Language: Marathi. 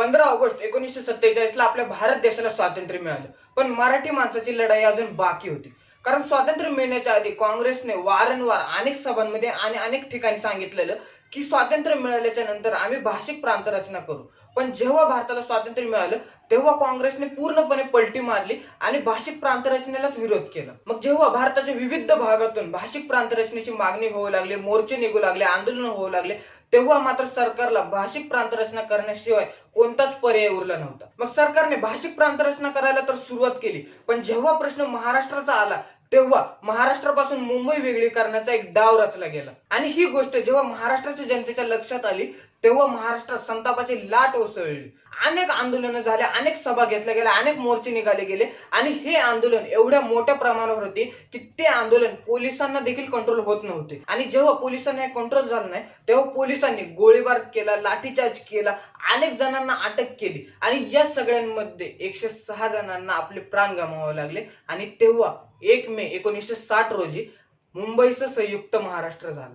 पंधरा ऑगस्ट एकोणीसशे सत्तेचाळीस ला आपल्या भारत देशाला स्वातंत्र्य मिळालं. पण मराठी माणसाची लढाई अजून बाकी होती. कारण स्वातंत्र्य मिळण्याच्या आधी काँग्रेसने वारंवार अनेक सभांमध्ये आणि अनेक ठिकाणी सांगितलेलं की स्वातंत्र्य मिळाल्याच्या नंतर आम्ही भाषिक प्रांत रचना करू. पण जेव्हा भारताला स्वातंत्र्य मिळालं तेव्हा काँग्रेसने पूर्णपणे पलटी मारली आणि भाषिक प्रांत रचनेलाच विरोध केला. मग जेव्हा भारताच्या विविध भागातून भाषिक प्रांत रचनेची मागणी होऊ लागली मोर्चे निघू लागले आंदोलन होऊ लागले तेव्हा मात्र सरकारला भाषिक प्रांत रचना करण्याशिवाय कोणताच पर्याय उरला नव्हता. मग सरकारने भाषिक प्रांत रचना करायला तर सुरुवात केली पण जेव्हा प्रश्न महाराष्ट्राचा आला तेव्हा महाराष्ट्रापासून मुंबई वेगळी करण्याचा एक डाव रचला गेला. आणि ही गोष्ट जेव्हा महाराष्ट्राच्या जनतेच्या लक्षात आली तेव्हा महाराष्ट्रात संतापाची लाट ओसळली अनेक आंदोलनं झाल्या अनेक सभा घेतल्या गेल्या अनेक मोर्चे निघाले गेले. आणि हे आंदोलन एवढ्या मोठ्या प्रमाणावर होते की ते आंदोलन पोलिसांना देखील कंट्रोल होत नव्हते. आणि जेव्हा पोलिसांना हे कंट्रोल झालं नाही तेव्हा पोलिसांनी गोळीबार केला लाठीचार्ज केला अनेक जणांना अटक केली. आणि या सगळ्यांमध्ये एकशे सहा जणांना आपले प्राण गमावावे लागले. आणि तेव्हा एक मे एकोणीसशे साठ रोजी मुंबईचं संयुक्त महाराष्ट्र झालं.